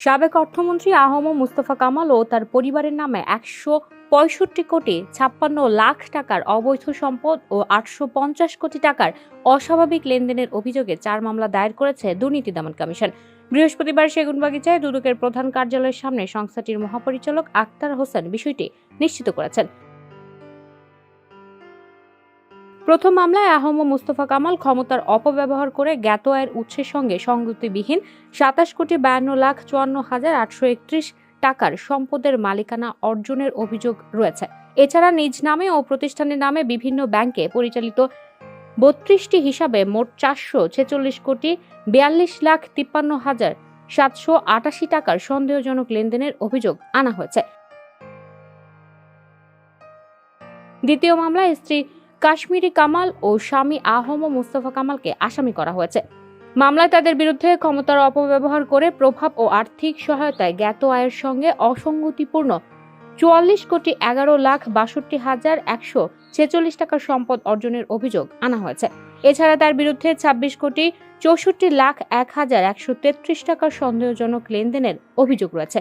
সাবেক অর্থমন্ত্রী আহম মুস্তফা কামাল ও তার পরিবারের নামে একশো পঁয়ষট্টি কোটি ছাপ্পান্ন লাখ টাকার অবৈধ সম্পদ ও আটশো পঞ্চাশ কোটি টাকার অস্বাভাবিক লেনদেনের অভিযোগে চার মামলা দায়ের করেছে দুর্নীতি দমন কমিশন। বৃহস্পতিবার সেগুনবাগিচায় দুদকের প্রধান কার্যালয়ের সামনে সংস্থাটির মহাপরিচালক আক্তার হোসেন বিষয়টি নিশ্চিত করেছেন। প্রথম মামলায় আহম মুস্তফা কামাল ক্ষমতার অপব্যবহার করে জ্ঞাত আয়ের উৎসের সঙ্গে সংগতিবিহীন সাতাশ কোটি বায়ান্ন লাখ চুয়ান্ন হাজার আটশো একত্রিশ টাকার সম্পদের মালিকানা অর্জনের অভিযোগ রয়েছে। এছাড়া নিজ নামে ও প্রতিষ্ঠানের নামে বিভিন্ন ব্যাংকে পরিচালিত বত্রিশটি হিসাবে মোট চারশো ছেচল্লিশ কোটি বিয়াল্লিশ লাখ তিপ্পান্ন হাজার সাতশো আটাশি টাকার সন্দেহজনক লেনদেনের অভিযোগ আনা হয়েছে। দ্বিতীয় মামলায় স্ত্রী কাশ্মীরি কামাল ও স্বামী আহম মুস্তফা কামালকে আসামি করা হয়েছে। মামলায় তাদের বিরুদ্ধে ক্ষমতার অপব্যবহার করে প্রভাব ও আর্থিক সহায়তায় জ্ঞাত আয়ের সঙ্গে অসঙ্গতিপূর্ণ চুয়াল্লিশ কোটি এগারো লাখ বাষট্টি হাজার একশো ছেচল্লিশ টাকার সম্পদ অর্জনের অভিযোগ আনা হয়েছে। এছাড়া তার বিরুদ্ধে ছাব্বিশ কোটি চৌষট্টি লাখ এক হাজার একশো তেত্রিশ টাকার সন্দেহজনক লেনদেনের অভিযোগ রয়েছে।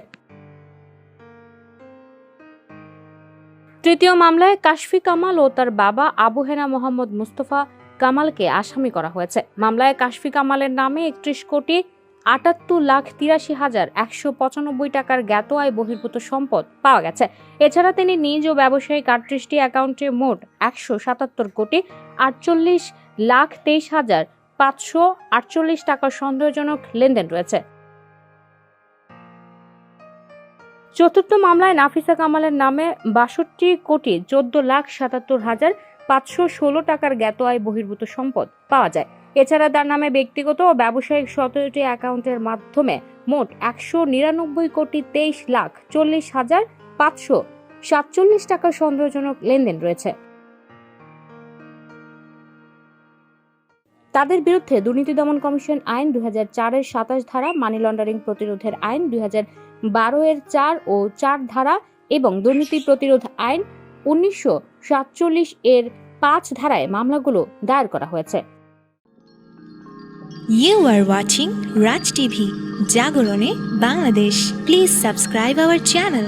তৃতীয় মামলায় কাশফি কামাল ও তার বাবা আবু হেনা মোহাম্মদ মুস্তফা কামালকে আসামি করা হয়েছে। মামলায় কাশফি কামালের নামে একত্রিশ কোটি আটাত্তর লাখ তিরাশি হাজার একশো পঁচানব্বই টাকার জ্ঞাত আয় বহির্ভূত সম্পদ পাওয়া গেছে। এছাড়া তিনি নিজ ও ব্যবসায়িক আটত্রিশটি অ্যাকাউন্টে মোট একশো সাতাত্তর কোটি আটচল্লিশ লাখ তেইশ হাজার পাঁচশো আটচল্লিশ টাকার সন্দেহজনক লেনদেন রয়েছে। চতুর্থ মামলায় নাফিসা কামালের নামে বাষট্টি কোটি চোদ্দ লাখ সাতাত্তর হাজার পাঁচশো ষোলো টাকার জ্ঞাত আয় বহির্ভূত সম্পদ পাওয়া যায়। এছাড়া তার নামে ব্যক্তিগত ও ব্যবসায়িক সতেরোটি অ্যাকাউন্টের মাধ্যমে মোট একশো নিরানব্বই কোটি তেইশ লাখ চল্লিশ হাজার পাঁচশো সাতচল্লিশ টাকার সন্দেহজনক লেনদেন রয়েছে। তাদের বিরুদ্ধে দুর্নীতি দমন কমিশন আইন দুই হাজার চারের সাতাশ ধারা মানি লন্ডারিং প্রতিরোধের আইন দুই হাজার বারো এর চার ও চার ধারা এবং দুর্নীতি প্রতিরোধ আইন উনিশশো সাতচল্লিশ এর পাঁচ ধারায় মামলাগুলো দায়ের করা হয়েছে You are watching Raj TV, Jagorone, Bangladesh. Please subscribe our channel.